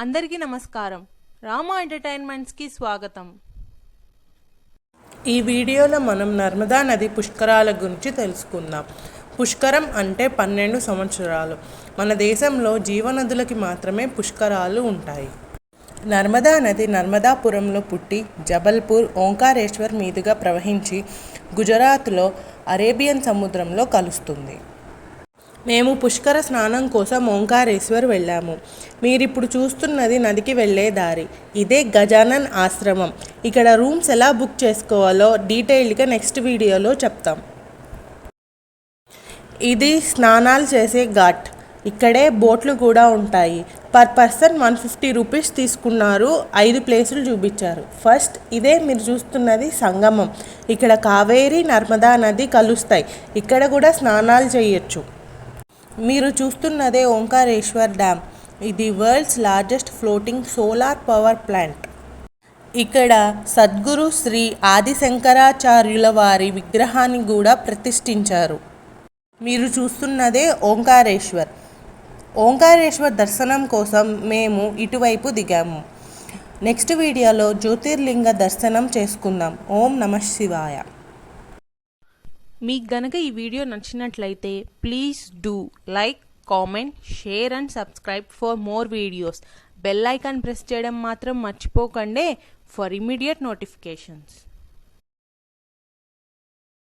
అందరికీ నమస్కారం. రామా ఎంటర్టైన్మెంట్స్కి స్వాగతం. ఈ వీడియోలో మనం నర్మదా నది పుష్కరాల గురించి తెలుసుకుందాం. పుష్కరం అంటే పన్నెండు సంవత్సరాలు. మన దేశంలో జీవనదులకి మాత్రమే పుష్కరాలు ఉంటాయి. నర్మదా నది నర్మదాపురంలో పుట్టి జబల్పూర్ ఓంకారేశ్వర్ మీదుగా ప్రవహించి గుజరాత్లో అరేబియన్ సముద్రంలో కలుస్తుంది. మేము పుష్కర స్నానం కోసం ఓంకారేశ్వర్ వెళ్ళాము. మీరిప్పుడు చూస్తున్నది నదికి వెళ్ళే దారి. ఇదే గజానన్ ఆశ్రమం. ఇక్కడ రూమ్స్ ఎలా బుక్ చేసుకోవాలో డీటెయిల్డ్గా నెక్స్ట్ వీడియోలో చెప్తాం. ఇది స్నానాలు చేసే ఘాట్. ఇక్కడే బోట్లు కూడా ఉంటాయి. Per person one fifty rupees తీసుకున్నారు. ఐదు ప్లేసులు చూపించారు. ఫస్ట్ ఇదే మీరు చూస్తున్నది సంగమం. ఇక్కడ కావేరి నర్మదా నది కలుస్తాయి. ఇక్కడ కూడా స్నానాలు చేయొచ్చు. మీరు చూస్తున్నదే ఓంకారేశ్వర్ డ్యామ్ ఇది world's largest floating solar power plant. ఇక్కడ సద్గురు శ్రీ ఆదిశంకరాచార్యుల వారి విగ్రహాన్ని కూడా ప్రతిష్ఠించారు. మీరు చూస్తున్నదే ఓంకారేశ్వర్. ఓంకారేశ్వర్ దర్శనం కోసం మేము ఇటువైపు దిగాము. నెక్స్ట్ వీడియోలో జ్యోతిర్లింగ దర్శనం చేసుకుందాం. ఓం నమ శివాయ. మీకు గనక ఈ వీడియో నచ్చినట్లయితే please do like comment share and subscribe for more videos. Bell icon press చేయడం మాత్రం మర్చిపోకండి. For immediate notifications.